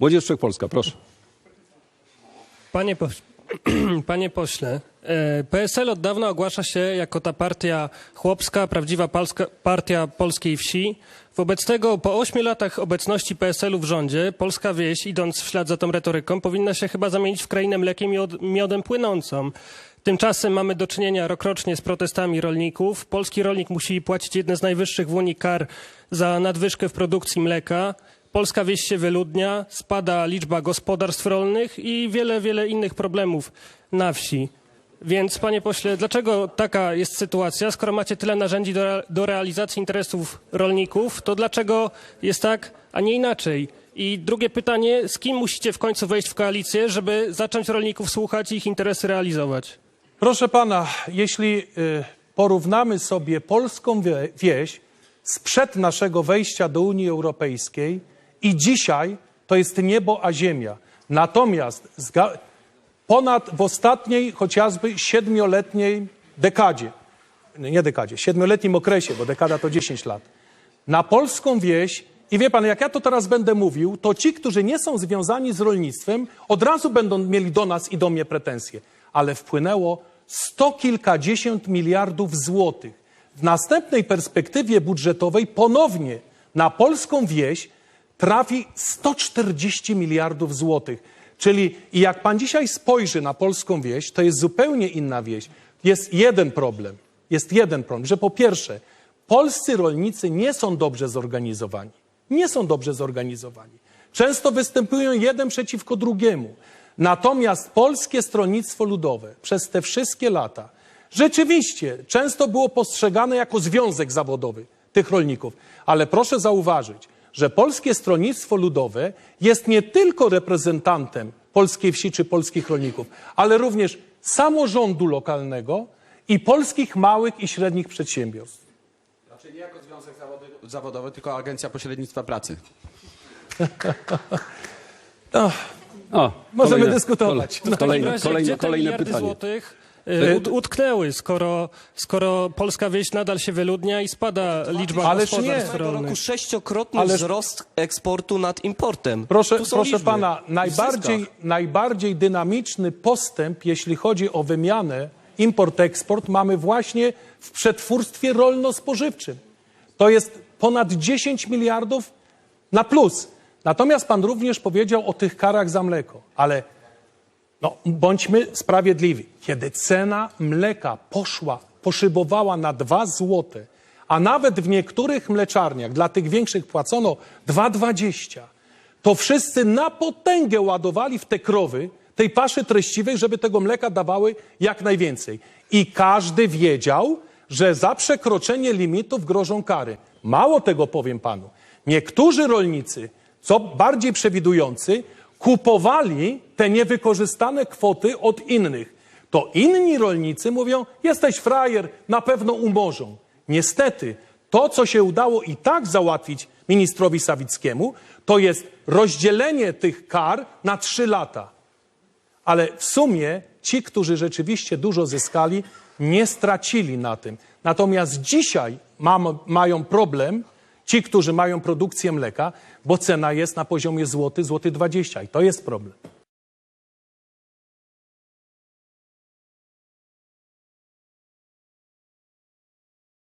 Młodzież Wszechpolska, proszę. Panie, poś- Panie pośle, e, PSL od dawna ogłasza się jako ta partia chłopska, prawdziwa palska, partia polskiej wsi. Wobec tego po ośmiu latach obecności PSL-u w rządzie, polska wieś, idąc w ślad za tą retoryką, powinna się chyba zamienić w krainę mlekiem i od- miodem płynącą. Tymczasem mamy do czynienia rokrocznie z protestami rolników. Polski rolnik musi płacić jedne z najwyższych w Unii kar za nadwyżkę w produkcji mleka. Polska wieś się wyludnia, spada liczba gospodarstw rolnych i wiele, wiele innych problemów na wsi. Więc, panie pośle, dlaczego taka jest sytuacja? Skoro macie tyle narzędzi do, do realizacji interesów rolników, to dlaczego jest tak, a nie inaczej? I drugie pytanie, z kim musicie w końcu wejść w koalicję, żeby zacząć rolników słuchać i ich interesy realizować? Proszę pana, jeśli y, porównamy sobie polską wie- wieś sprzed naszego wejścia do Unii Europejskiej i dzisiaj, to jest niebo a ziemia. Natomiast ponad w ostatniej chociażby siedmioletniej dekadzie, nie dekadzie, siedmioletnim okresie, bo dekada to 10 lat, na polską wieś i wie pan, jak ja to teraz będę mówił, to ci, którzy nie są związani z rolnictwem, od razu będą mieli do nas i do mnie pretensje. Ale wpłynęło sto kilkadziesiąt miliardów złotych. W następnej perspektywie budżetowej ponownie na polską wieś trafi 140 miliardów złotych. Czyli i jak pan dzisiaj spojrzy na polską wieś, to jest zupełnie inna wieś. Jest jeden problem. Jest jeden problem, że po pierwsze, polscy rolnicy nie są dobrze zorganizowani. Nie są dobrze zorganizowani. Często występują jeden przeciwko drugiemu. Natomiast polskie stronnictwo ludowe przez te wszystkie lata rzeczywiście często było postrzegane jako związek zawodowy tych rolników. Ale proszę zauważyć, że polskie stronnictwo ludowe jest nie tylko reprezentantem polskiej wsi czy polskich rolników, ale również samorządu lokalnego i polskich małych i średnich przedsiębiorstw. Znaczy nie jako związek zawody- zawodowy, tylko Agencja Pośrednictwa Pracy. No, O, Możemy dyskutować. Kole, kolejne, razie, kolejne, te kolejne miliardy pytanie. złotych ut, utknęły, skoro, skoro polska wieś nadal się wyludnia i spada liczba Ależ gospodarstw nie. Rolnych? roku sześciokrotny Ależ- wzrost eksportu nad importem. Proszę, proszę liczby. pana, najbardziej, najbardziej dynamiczny postęp, jeśli chodzi o wymianę import-eksport, mamy właśnie w przetwórstwie rolno-spożywczym. To jest ponad 10 miliardów na plus. Natomiast pan również powiedział o tych karach za mleko, ale no, bądźmy sprawiedliwi. Kiedy cena mleka poszła, poszybowała na 2 złote, a nawet w niektórych mleczarniach dla tych większych płacono 2,20, to wszyscy na potęgę ładowali w te krowy tej paszy treściwej, żeby tego mleka dawały jak najwięcej. I każdy wiedział, że za przekroczenie limitów grożą kary. Mało tego powiem panu. Niektórzy rolnicy, co bardziej przewidujący, kupowali te niewykorzystane kwoty od innych. To inni rolnicy mówią: Jesteś frajer, na pewno umorzą. Niestety, to, co się udało i tak załatwić ministrowi Sawickiemu, to jest rozdzielenie tych kar na trzy lata. Ale w sumie ci, którzy rzeczywiście dużo zyskali, nie stracili na tym. Natomiast dzisiaj mam, mają problem ci, którzy mają produkcję mleka, bo cena jest na poziomie złoty, złoty 20 i to jest problem.